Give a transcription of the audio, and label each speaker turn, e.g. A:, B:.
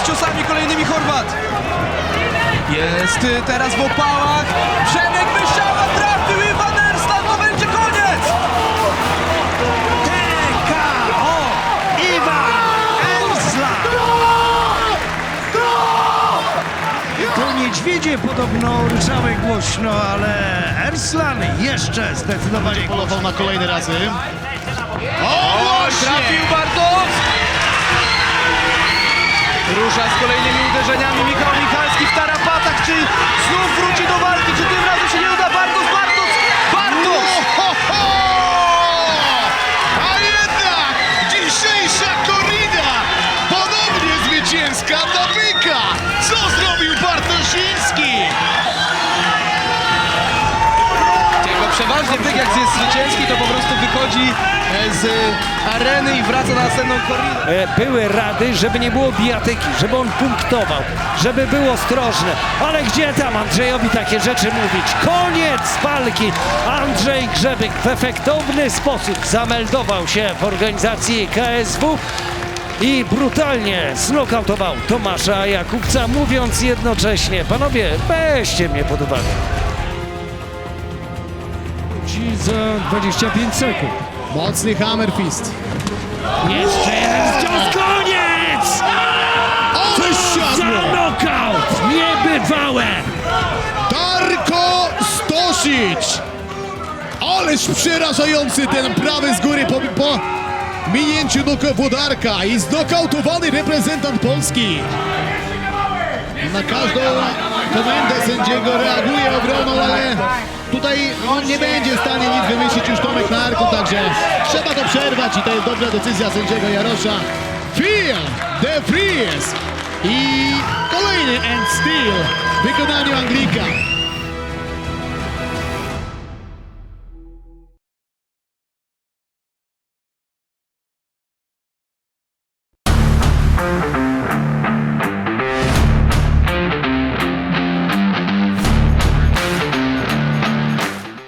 A: ciosami kolejnymi Chorwat. Jest y, teraz w opałach. Przebieg Mysiała trafił i Van Erstan, to będzie koniec!
B: TKO Iwan Erslan. To niedźwiedzie podobno ryczały głośno, ale Erslan jeszcze zdecydowanie
C: Polował na kolejne razy.
A: Trafił bardzo! Rusza z kolejnymi uderzeniami Michał Michalski w tarapatach. Czy znów wróci do walki? Czy tym razem się nie uda? Bartos, Bartos! Bartos!
C: Ho, ho! A jednak dzisiejsza korrida ponownie zwycięska dla Byka. Co zrobił Bartosiński?
A: Jego przeważnie byk jak jest zwycięski, wychodzi e, z areny i wraca na następną korridę.
D: E, były rady, żeby nie było bijatyki, żeby on punktował, żeby był ostrożny. Ale gdzie tam Andrzejowi takie rzeczy mówić? Koniec walki! Andrzej Grzebyk w efektowny sposób zameldował się w organizacji KSW i brutalnie znokautował Tomasza Jakubca, mówiąc jednocześnie, panowie, weźcie mnie pod uwagę.
E: Ci za 25 sekund.
C: Mocny hammer fist.
D: Jeszcze jeden cios, koniec!
C: Siadło!
D: nokaut! Niebywałe!
C: Darko Stosic! Ależ przerażający ten prawy z góry po, po minięciu do Włodarka i znokautowany reprezentant Polski. Na każdą komendę sędziego reaguje obroną, ale tutaj on nie będzie w stanie nic wymyślić już Tomek na arku, także trzeba to przerwać i to jest dobra decyzja sędziego Jarosza. Phil de Vries i kolejny end steel w wykonaniu Anglika.